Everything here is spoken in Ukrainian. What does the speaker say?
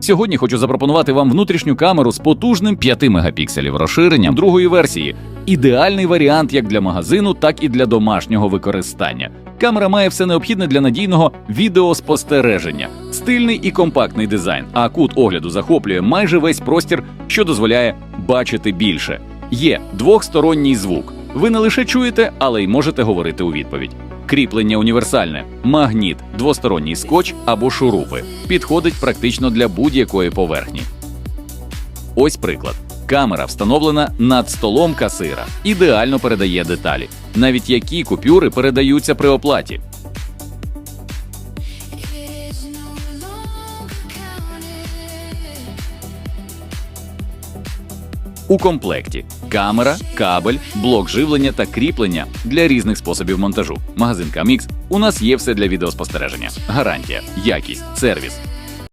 Сьогодні хочу запропонувати вам внутрішню камеру з потужним 5 мегапікселів розширенням другої версії. Ідеальний варіант як для магазину, так і для домашнього використання. Камера має все необхідне для надійного відеоспостереження, стильний і компактний дизайн, а кут огляду захоплює майже весь простір, що дозволяє бачити більше. Є двохсторонній звук. Ви не лише чуєте, але й можете говорити у відповідь. Кріплення універсальне, магніт, двосторонній скотч або шурупи. Підходить практично для будь-якої поверхні. Ось приклад. Камера встановлена над столом касира, ідеально передає деталі, навіть які купюри передаються при оплаті. У комплекті камера, кабель, блок живлення та кріплення для різних способів монтажу. Магазин Камікс у нас є все для відеоспостереження. Гарантія, якість, сервіс.